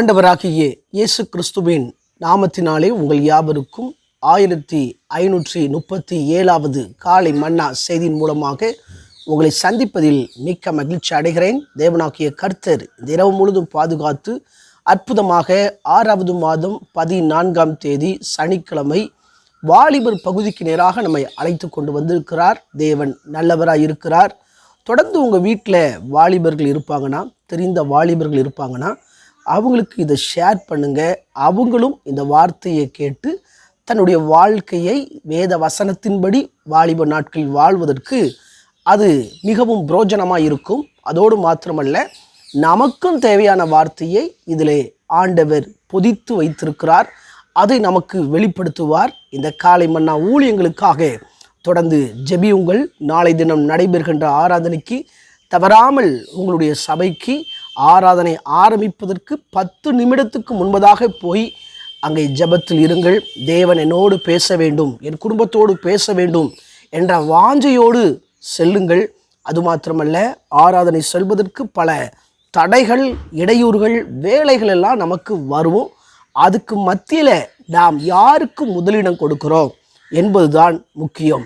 ஆண்டவராகிய இயேசு கிறிஸ்துவின் நாமத்தினாலே உங்கள் யாவருக்கும் ஆயிரத்தி ஐநூற்றி முப்பத்தி ஏழாவது காலை மன்னா செய்தியின் மூலமாக உங்களை சந்திப்பதில் மிக்க மகிழ்ச்சி அடைகிறேன். தேவனாகிய கர்த்தர் இரவு முழுதும் பாதுகாத்து அற்புதமாக ஆறாவது மாதம் பதினான்காம் தேதி சனிக்கிழமை வாலிபர் பகுதிக்கு நேராக நம்மை அழைத்து கொண்டு வந்திருக்கிறார். தேவன் நல்லவராக இருக்கிறார். தொடர்ந்து உங்கள் வீட்டில் வாலிபர்கள் இருப்பாங்கன்னா தெரிந்த வாலிபர்கள் இருப்பாங்கன்னா அவங்களுக்கு இதை ஷேர் பண்ணுங்க. அவங்களும் இந்த வார்த்தையை கேட்டு தன்னுடைய வாழ்க்கையை வேத வசனத்தின்படி வாலிப நாட்களில் வாழ்வதற்கு அது மிகவும் புரோஜனமாக இருக்கும். அதோடு மாத்திரமல்ல நமக்கும் தேவையான வார்த்தையை இதிலே ஆண்டவர் பொதித்து வைத்திருக்கிறார். அதை நமக்கு வெளிப்படுத்துவார். இந்த காலை மன்னா ஊழியங்களுக்காக தொடர்ந்து ஜெபியுங்கள். நாளை தினம் நடைபெறுகின்ற ஆராதனைக்கு தவறாமல் உங்களுடைய சபைக்கு ஆராதனை ஆரம்பிப்பதற்கு பத்து நிமிடத்துக்கு முன்பதாக போய் அங்கே ஜெபத்தில் இருங்கள். தேவன் என்னோடு பேச வேண்டும் என் குடும்பத்தோடு பேச வேண்டும் என்ற வாஞ்சையோடு செல்லுங்கள். அது மாத்திரமல்ல ஆராதனை செல்வதற்கு பல தடைகள் இடையூறுகள் வேலைகள் எல்லாம் நமக்கு வரும் அதுக்கு மத்தியில் நாம் யாருக்கு முதலிடம் கொடுக்கிறோம் என்பதுதான் முக்கியம்.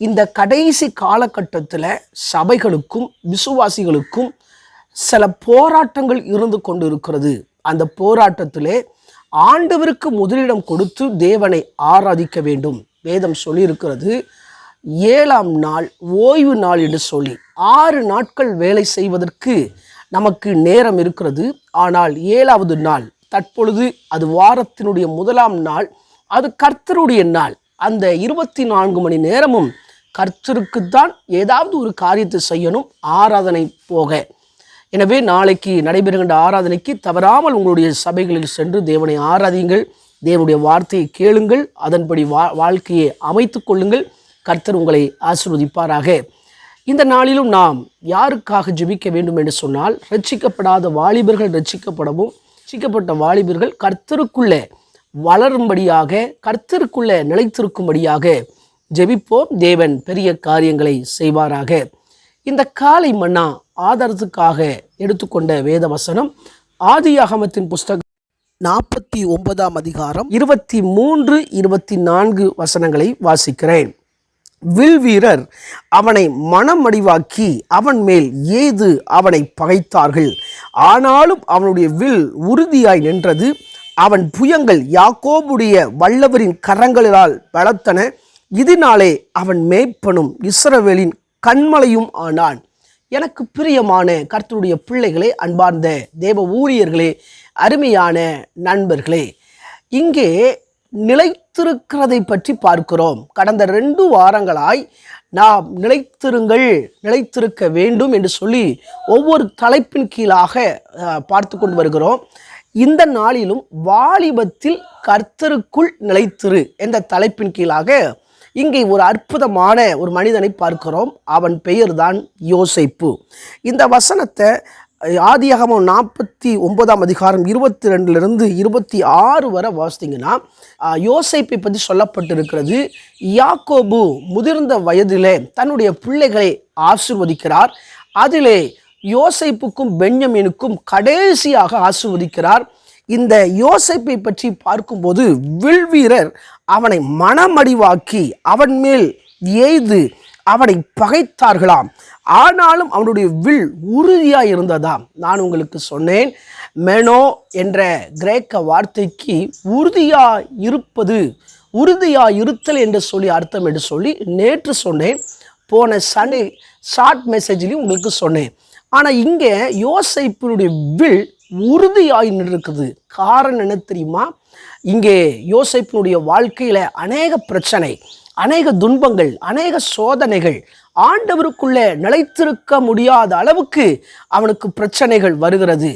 இந்த கடைசி காலகட்டத்தில் சபைகளுக்கும் விசுவாசிகளுக்கும் சில போராட்டங்கள் இருந்து கொண்டு இருக்கிறது அந்த போராட்டத்திலே ஆண்டவருக்கு முதலிடம் கொடுத்து தேவனை ஆராதிக்க வேண்டும். வேதம் சொல்லியிருக்கிறது ஏழாம் நாள் ஓய்வு நாள் என்று சொல்லி ஆறு நாட்கள் வேலை செய்வதற்கு நமக்கு நேரம் இருக்கிறது. ஆனால் ஏழாவது நாள் தற்பொழுது அது வாரத்தினுடைய முதலாம் நாள் அது கர்த்தருடைய நாள். அந்த இருபத்தி நான்கு மணி நேரமும் கர்த்தருக்குத்தான் ஏதாவது ஒரு காரியத்தை செய்யணும் ஆராதனை போக. எனவே நாளைக்கு நடைபெறுகின்ற ஆராதனைக்கு தவறாமல் உங்களுடைய சபைகளில் சென்று தேவனை ஆராதியுங்கள். தேவனுடைய வார்த்தையை கேளுங்கள். அதன்படி வா வாழ்க்கையை அமைத்து கொள்ளுங்கள். கர்த்தர் உங்களை ஆசிர்வதிப்பாராக. இந்த நாளிலும் நாம் யாருக்காக ஜெபிக்க வேண்டும் என்று சொன்னால் ரட்சிக்கப்படாத வாலிபர்கள் ரட்சிக்கப்படவும் ரட்சிக்கப்பட்ட வாலிபர்கள் கர்த்தருக்குள்ளே வளரும்படியாக கர்த்தருக்குள்ளே நிலைத்திருக்கும்படியாக ஜெபிப்போம். தேவன் பெரிய காரியங்களை செய்வாராக. இந்த காலை மன்னா ஆதரத்துக்காக எடுத்துக்கொண்ட வேத வசனம் ஆதியாகமத்தின் புஸ்தகம் நாற்பத்தி ஒன்பதாம் அதிகாரம் இருபத்தி மூன்று இருபத்தி நான்கு வசனங்களை வாசிக்கிறேன். வில் வீரர் அவனை மனமடிவாக்கி அவன் மேல் ஏது அவனை பகைத்தார்கள்? ஆனாலும் அவனுடைய வில் உறுதியாய் நின்றது. அவன் புயங்கள் யாக்கோபுடைய வல்லவரின் கரங்களினால் பலத்தன. இதனாலே அவன் மேய்ப்பனும் இஸ்ரவேலின் கண்மலையும் ஆனான். எனக்கு பிரியமான கர்த்தருடைய பிள்ளைகளே அன்பார்ந்த தேவ ஊழியர்களே அருமையான நண்பர்களே இங்கே நிலைத்திருக்கிறதை பற்றி பார்க்கிறோம். கடந்த ரெண்டு வாரங்களாய் நாம் நிலைத்திருங்கள் நிலைத்திருக்க வேண்டும் என்று சொல்லி ஒவ்வொரு தலைப்பின் கீழாக பார்த்து கொண்டு வருகிறோம். இந்த நாளிலும் வாலிபத்தில் கர்த்தருக்குள் நிலைத்திரு என்ற தலைப்பின் கீழாக இங்கே ஒரு அற்புதமான ஒரு மனிதனை பார்க்கிறோம். அவன் பெயர்தான் யோசைப்பு. இந்த வசனத்தை ஆதியாகமம் நாற்பத்தி ஒன்பதாம் அதிகாரம் இருபத்தி ரெண்டுலேருந்து இருபத்தி ஆறு வரை வாசித்தீங்கன்னா யோசைப்பை பற்றி சொல்லப்பட்டிருக்கிறது. யாக்கோபு முதிர்ந்த வயதிலே தன்னுடைய பிள்ளைகளை ஆசிர்வதிக்கிறார். அதிலே யோசைப்புக்கும் பெஞ்சமினுக்கும் கடைசியாக ஆசிர்வதிக்கிறார். இந்த யோசைப்பை பற்றி பார்க்கும்போது வில்வீரர் அவனை மனமடிவாக்கி அவன் மேல் எய்து அவனை பகைத்தார்களாம். ஆனாலும் அவனுடைய வில் உறுதியாக இருந்ததாம். நான் உங்களுக்கு சொன்னேன் மெனோ என்ற கிரேக்க வார்த்தைக்கு உறுதியாக இருப்பது உறுதியாக இருத்தல் என்று சொல்லி அர்த்தம் என்று சொல்லி நேற்று சொன்னேன். போன சண்டே ஷார்ட் மெசேஜ்லையும் உங்களுக்கு சொன்னேன். ஆனால் இங்கே யோசைப்பினுடைய வில் உறுதியாய் நின்றிருக்குது. காரணம் என்ன தெரியுமா? இங்கே யோசைப்பினுடைய வாழ்க்கையில் அநேக பிரச்சனை அநேக துன்பங்கள் அநேக சோதனைகள் ஆண்டவருக்குள்ளே நிலைத்திருக்க முடியாத அளவுக்கு அவனுக்கு பிரச்சனைகள் வருகிறது.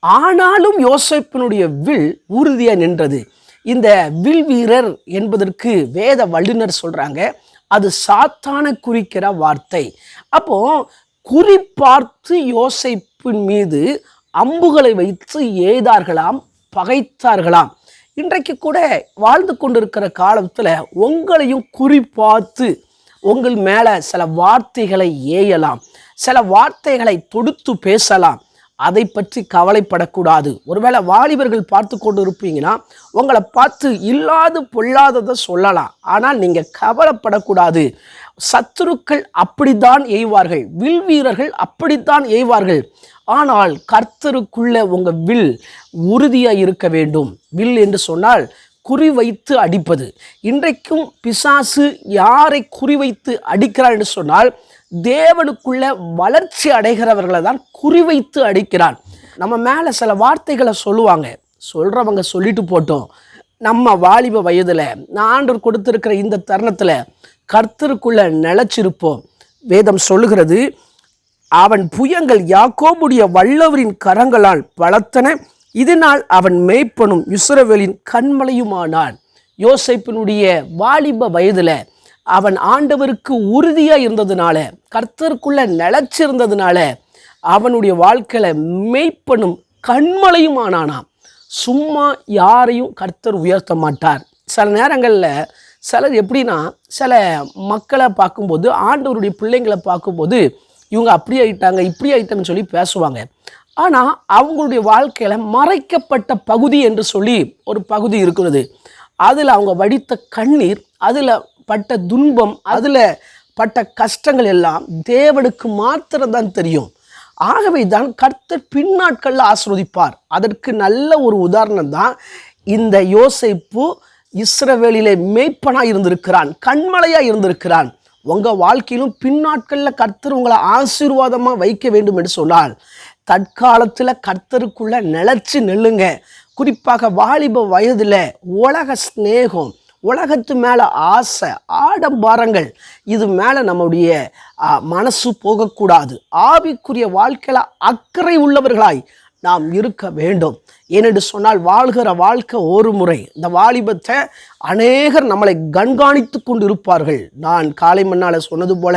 ஆனாலும் யோசிப்பினுடைய வில் உறுதியாக நின்றது. இந்த வில் வீரர் என்பதற்கு வேத வல்லுனர் சொல்கிறாங்க அது சாத்தான குறிக்கிற வார்த்தை. அப்போ குறிப்பார்த்து யோசைப்பின் மீது அம்புகளை வைத்து எய்தார்களாம் பகைத்தார்களாம். இன்றைக்கு கூட வாழ்ந்து கொண்டிருக்கிற காலத்தில் உங்களையும் குறிப்பார்த்து உங்கள் மேலே சில வார்த்தைகளை ஏயலாம். சில வார்த்தைகளை தொடுத்து பேசலாம். அதை பற்றி கவலைப்படக்கூடாது. ஒருவேளை வாலிபர்கள் பார்த்து கொண்டு இருப்பீங்கன்னா உங்களை பார்த்து இல்லாது பொல்லாததை சொல்லலாம். ஆனால் நீங்கள் கவலைப்படக்கூடாது. சத்துருக்கள் அப்படித்தான் எய்வார்கள் வில் வீரர்கள் அப்படித்தான் எய்வார்கள் ஆனால் கர்த்தருக்குள்ள உங்கள் வில் உறுதியாக இருக்க வேண்டும். வில் என்று சொன்னால் குறிவைத்து அடிப்பது. இன்றைக்கும் பிசாசு யாரை குறிவைத்து அடிக்கிறார் என்று சொன்னால் தேவனுக்குள்ள வளர்ச்சி அடைகிறவர்களை தான் குறிவைத்து அடிக்கிறான். நம்ம மேலே சில வார்த்தைகளை சொல்லுவாங்க. சொல்கிறவங்க சொல்லிட்டு போட்டோம். நம்ம வாலிப வயதில் நான் ஆண்டவர் இந்த தருணத்தில் கர்த்தருக்குள்ளே நிலச்சிருப்போம். வேதம் சொல்லுகிறது அவன் புயங்கள் யாக்கோபுடைய வல்லவரின் கரங்களால் பலத்தன. இதனால் அவன் மேய்ப்பனும் இஸ்ரவேலின் கண்மலையுமானான் யோசைப்பினுடைய வாலிப வயதில் அவன் ஆண்டவருக்கு உறுதியாக இருந்ததுனால கர்த்தருக்குள்ள நிலச்சிருந்ததுனால அவனுடைய வாழ்க்கையில் மெய்ப்பனும் கண்மலையும் ஆனானாம் சும்மா யாரையும் கர்த்தர் உயர்த்த மாட்டார். சில நேரங்களில் சிலர் எப்படின்னா சில மக்களை பார்க்கும்போது ஆண்டவருடைய பிள்ளைங்களை பார்க்கும்போது இவங்க அப்படி ஆயிட்டாங்க இப்படி ஆயிட்டாங்கன்னு சொல்லி பேசுவாங்க. ஆனால் அவங்களுடைய வாழ்க்கையில் மறைக்கப்பட்ட பகுதி என்று சொல்லி ஒரு பகுதி இருக்கிறது. அதில் அவங்க வடித்த கண்ணீர் அதில் பட்ட துன்பம் அதில் பட்ட கஷ்டங்கள் எல்லாம் தேவனுக்கு மாத்திரம்தான் தெரியும். ஆகவே தான் கர்த்தர் பின்னாட்களில் ஆஸ்ரோதிப்பார் அதற்கு நல்ல ஒரு உதாரணம் தான் இந்த யோசைப்பு இஸ்ரவேலிலே மேய்ப்பனாக இருந்திருக்கிறான் கண்மலையாக இருந்திருக்கிறான். உங்கள் வாழ்க்கையிலும் பின்னாட்களில் கர்த்தர் உங்களை ஆசீர்வாதமாக வைக்க வேண்டும் என்று சொன்னால் தற்காலத்தில் கர்த்தருக்குள்ள நிலச்சி நெல்லுங்க. குறிப்பாக வாலிப வயதில் உலக ஸ்நேகம் உலகத்து மேலே ஆசை ஆடம்பாரங்கள் இது மேலே நம்முடைய மனசு போகக்கூடாது. ஆவிக்குரிய வாழ்க்கையில் அக்கறை உள்ளவர்களாய் நாம் இருக்க வேண்டும். ஏனென்று சொன்னால் வாழ்கிற வாழ்க்கை ஒரு முறை. இந்த வாலிபத்தை அநேகர் நம்மளை கண்காணித்து கொண்டு இருப்பார்கள் நான் காலை மண்ணால் சொன்னது போல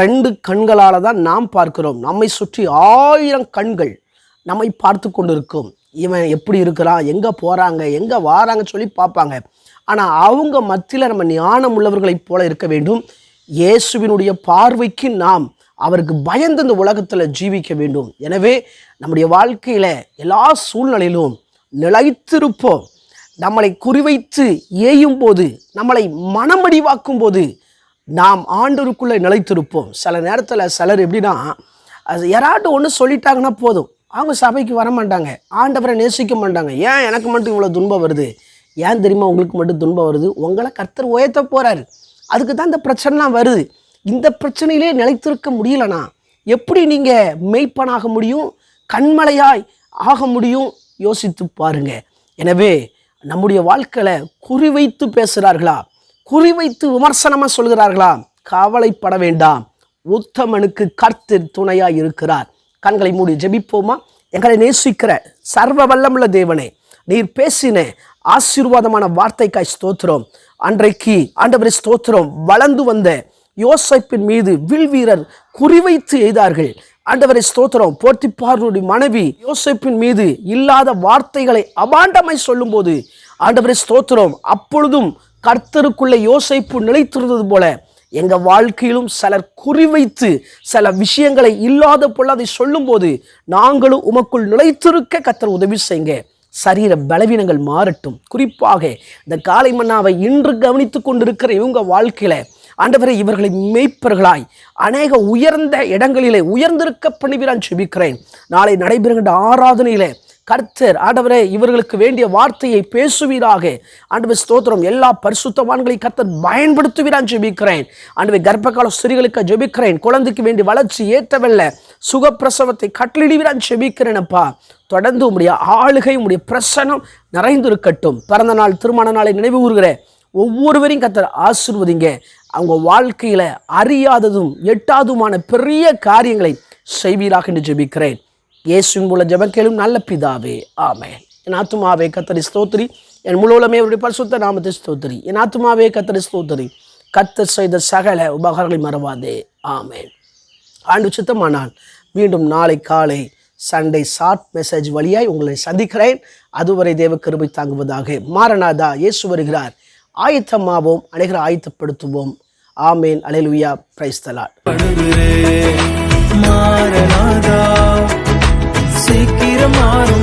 ரெண்டு கண்களால் தான் நாம் பார்க்கிறோம். நம்மை சுற்றி ஆயிரம் கண்கள் நம்மை பார்த்து கொண்டு இருக்கும் இவன் எப்படி இருக்கிறான்? எங்கே போகிறாங்க எங்கே வாராங்கன்னு சொல்லி பார்ப்பாங்க. ஆனால் அவங்க மத்தியில் நம்ம ஞானம் உள்ளவர்களைப் போல இருக்க வேண்டும். இயேசுவினுடைய பார்வைக்கு நாம் அவருக்கு பயந்து இந்த உலகத்தில் ஜீவிக்க வேண்டும். எனவே நம்முடைய வாழ்க்கையில் எல்லா சூழ்நிலையிலும் நிலைத்திருப்போம். நம்மளை குறிவைத்து ஏயும் போது நம்மளை மனமடிவாக்கும் போது நாம் ஆண்டவருக்குள்ளே நிலைத்திருப்போம். சில நேரத்தில் சிலர் எப்படின்னா அது யாராட்டும் ஒன்று சொல்லிட்டாங்கன்னா போதும். அவங்க சபைக்கு வர மாட்டாங்க. ஆண்டவரை நேசிக்க மாட்டாங்க. ஏன் எனக்கு மட்டும் இவ்வளோ துன்பம் வருது? ஏன் தெரியுமா உங்களுக்கு மட்டும் துன்பம் வருது? உங்களை கர்த்தர் உயர்த்த போகிறாரு அதுக்கு தான் இந்த பிரச்சனைலாம் வருது. இந்த பிரச்சனையிலே நிலைத்திருக்க முடியலனா? எப்படி நீங்கள் மெய்ப்பனாக முடியும் கண்மலையாய் ஆக முடியும்? யோசித்து பாருங்க. எனவே நம்முடைய வாழ்க்கையில் குறிவைத்து பேசுகிறார்களா? குறிவைத்து விமர்சனமாக சொல்கிறார்களா? கவலைப்பட வேண்டாம். உத்தமனுக்கு கர்த்தர் துணையாக இருக்கிறார். கண்களை மூடி ஜெபிப்போமா? எங்களை நேசிக்கிற சர்வ வல்லமுள்ள தேவனே நீர் பேசின ஆசீர்வாதமான வார்த்தைக்காய் ஸ்தோத்திரம். அன்றைக்கு ஆண்டவரை ஸ்தோத்திரம். வளர்ந்து வந்த யோசைப்பின் மீது வில் வீரர் குறிவைத்து எய்தார்கள். ஆண்டவரை ஸ்தோத்திரம். போர்த்திப்பாருடைய மனைவி யோசைப்பின் மீது இல்லாத வார்த்தைகளை அபாண்டமாய் சொல்லும்போது ஆண்டவரை ஸ்தோத்திரம் அப்பொழுதும் கர்த்தருக்குள்ளே யோசைப்பு நிலைத்திருந்தது போல எங்கள் வாழ்க்கையிலும் சிலர் குறிவைத்து சில விஷயங்களை இல்லாத போல அதை சொல்லும்போது நாங்களும் உமக்குள் நிலைத்திருக்க கத்தர் உதவி செய்யுங்க. சரீர பலவீனங்கள் மாறட்டும். குறிப்பாக இந்த காலை மன்னாவை இன்று கவனித்து கொண்டிருக்கிற இவங்க வாழ்க்கையில ஆண்டவரே இவர்களை மெய்ப்பர்களாய் அநேக உயர்ந்த இடங்களிலே உயர்ந்திருக்க பண்ணுகிறான் செபிக்கிறேன் நாளை நடைபெறுகின்ற ஆராதனையிலே கர்த்தர் ஆண்டவரே இவர்களுக்கு வேண்டிய வார்த்தையை பேசுவீராக. ஆண்டவர் ஸ்தோத்திரம். எல்லா பரிசுத்தவான்களை கர்த்தர் பயன்படுத்துவீரான் ஜெபிக்கிறேன். ஆண்டவர் கர்ப்பகால ஸ்திரிகளுக்கு ஜெபிக்கிறேன். குழந்தைக்கு வேண்டிய வளர்ச்சி ஏற்றவல்ல. சுகப்பிரசவத்தை கட்டளிடுவீரான் ஜெபிக்கிறேனப்பா தொடர்ந்து உடைய ஆளுகை உடைய பிரசனம் நிறைந்திருக்கட்டும். பிறந்த நாள் திருமண நாளை நினைவு கூறுகிற ஒவ்வொருவரையும் கத்தர் ஆசிர்வதிங்க. அவங்க வாழ்க்கையில் அறியாததும் எட்டாதுமான பெரிய காரியங்களை செய்வீராக என்று ஜெபிக்கிறேன். இயேசுவின் மூல ஜெபக்கேளும் நல்ல பிதாவே ஆமே என் ஆத்துமாவே கத்தரி ஸ்தோத்திரி. என் முழுவலமே அவருடைய பரிசுத்த நாமத்தை ஸ்தோத்திரி. என் ஆத்துமாவே கத்தரி ஸ்தோத்திரி. கத்த செய்த சகல உபகாரங்களை மறவாதே ஆமே ஆண்டு சுத்தமானால் மீண்டும் நாளை காலை சண்டே ஷார்ட் மெசேஜ் வழியாய் உங்களை சந்திக்கிறேன். அதுவரை தேவ கிருபை தாங்குவதாக. மாரநாதா இயேசு வருகிறார். ஆயத்தமாவோம் அனைகரை ஆயத்தப்படுத்துவோம். ஆமேன். அலையலுயா. பிரைஸ்தலாட் சீக்கிரம் மாறும்.